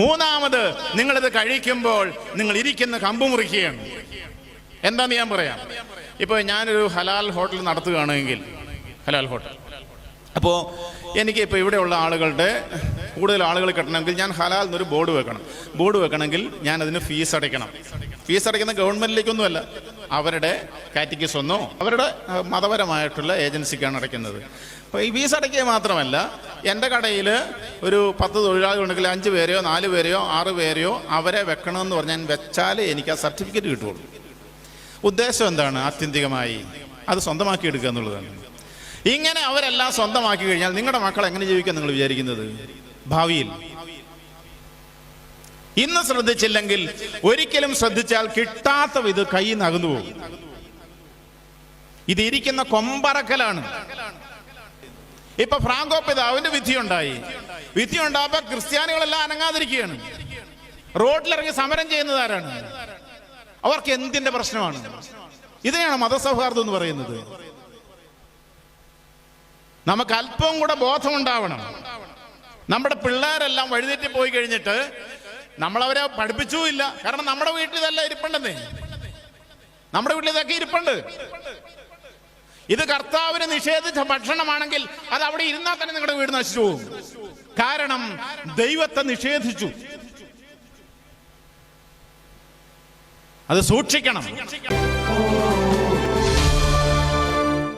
മൂന്നാമത് നിങ്ങളിത് കഴിക്കുമ്പോൾ നിങ്ങൾ ഇരിക്കുന്ന കമ്പ് മുറിക്കുകയാണ്. എന്താന്ന് ഞാൻ പറയാം. ഇപ്പോൾ ഞാനൊരു ഹലാൽ ഹോട്ടൽ നടത്തുകയാണെങ്കിൽ ഹലാൽ ഹോട്ടൽ. അപ്പോൾ എനിക്ക് ഇപ്പോൾ ഇവിടെയുള്ള ആളുകളുടെ കൂടുതൽ ആളുകൾ കിട്ടണമെങ്കിൽ ഞാൻ ഹലാൽ എന്നൊരു ബോർഡ് വെക്കണം. ബോർഡ് വെക്കണമെങ്കിൽ ഞാൻ അതിന് ഫീസ് അടയ്ക്കണം. ഫീസ് അടയ്ക്കുന്ന ഗവൺമെന്റിലേക്കൊന്നുമല്ല. അവരുടെ കാറ്റഗറീസ് ഒന്നോ അവരുടെ മതപരമായിട്ടുള്ള ഏജൻസിക്കാണ് അടയ്ക്കുന്നത്. അപ്പോൾ ഈ ഫീസ് അടയ്ക്കുക മാത്രമല്ല എന്റെ കടയിൽ ഒരു പത്ത് തൊഴിലാളികളുണ്ടെങ്കിൽ അഞ്ച് പേരെയോ നാല് പേരെയോ ആറ് പേരെയോ അവരെ വെക്കണമെന്ന് പറഞ്ഞാൽ വെച്ചാലേ എനിക്ക് ആ സർട്ടിഫിക്കറ്റ് കിട്ടുള്ളൂ. ഉദ്ദേശം എന്താണ്? ആത്യന്തികമായി അത് സ്വന്തമാക്കി എടുക്കുക എന്നുള്ളതാണ്. ഇങ്ങനെ അവരെല്ലാം സ്വന്തമാക്കി കഴിഞ്ഞാൽ നിങ്ങളുടെ മക്കൾ എങ്ങനെ ജീവിക്കാൻ നിങ്ങൾ വിചാരിക്കുന്നത്? ഭാവിയിൽ. ഇന്ന് ശ്രദ്ധിച്ചില്ലെങ്കിൽ ഒരിക്കലും ശ്രദ്ധിച്ചാൽ കിട്ടാത്ത ഇത് കൈ നകന്നു പോകും. ഇതിരിക്കുന്ന കൊമ്പറക്കലാണ്. ഇപ്പൊ ഫ്രാങ്കോ പിതാവിന്റെ വിധിയുണ്ടായി. വിധി ഉണ്ടായപ്പോ ക്രിസ്ത്യാനികളെല്ലാം അനങ്ങാതിരിക്കുകയാണ്. റോഡിലിറങ്ങി സമരം ചെയ്യുന്നതാരാണ് അവർക്ക് എന്തിന്റെ പ്രശ്നമാണ്? ഇതിനെയാണ് മതസൗഹാർദ്ദം എന്ന് പറയുന്നത്. നമുക്ക് അല്പവും കൂടെ ബോധമുണ്ടാവണം. നമ്മുടെ പിള്ളേരെല്ലാം വഴിതെറ്റി പോയി കഴിഞ്ഞിട്ട് നമ്മളവരെ പഠിപ്പിച്ചുമില്ല കാരണം നമ്മുടെ വീട്ടിൽ ഇതെല്ലാം ഇരിപ്പുണ്ടെന്നേ. നമ്മുടെ വീട്ടിൽ ഇതൊക്കെ ഇരിപ്പുണ്ട്. ഇത് കർത്താവിന് നിഷേധിച്ച ഭക്ഷണമാണെങ്കിൽ അത് അവിടെ ഇരുന്നാൽ തന്നെ നിങ്ങളുടെ വീട് നശിച്ചു പോകും. കാരണം ദൈവത്തെ നിഷേധിച്ചു. അത് സൂക്ഷിക്കണം.